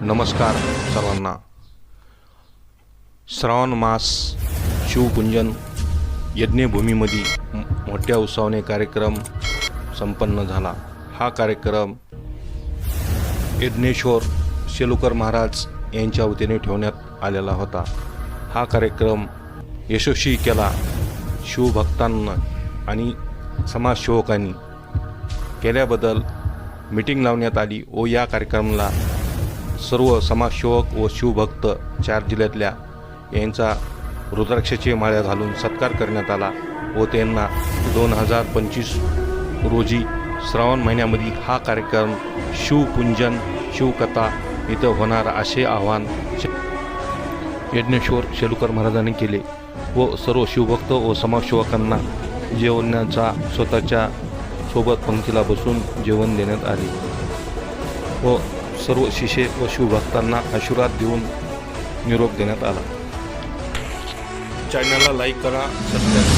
नमस्कार सर्वांना. श्रावण मास शिवपूंजन यज्ञभूमीमध्ये मोठ्या उत्सवाने कार्यक्रम संपन्न झाला. हा कार्यक्रम यज्ञेश्वर शेलुकर महाराज यांच्या वतीने ठेवण्यात आलेला होता. हा कार्यक्रम यशस्वी केला. शिवभक्तांना आणि समाजसेवकांनी केल्याबद्दल मीटिंग लावण्यात आली व या कार्यक्रमाला सर्व समाजसेवक व शिवभक्त चार जिल्ह्यातल्या यांचा रुद्राक्षाचे माळ्या घालून सत्कार करण्यात आला व त्यांना दोन हजार पंचवीस रोजी श्रावण महिन्यामध्ये हा कार्यक्रम शिवपूंजन शिवकथा इथं होणार असे आवाहन यज्ञेश्वर शेलुकर महाराजांनी केले व सर्व शिवभक्त व समाजसेवकांना जेवणाचा स्वतःच्या सोबत पंक्तीला बसून जेवण देण्यात आले व सर्व शिष्य व शिवभक्तांना आशीर्वाद देऊन निरोप देण्यात आला. चॅनलला लाईक करा सबस्क्राईब करा.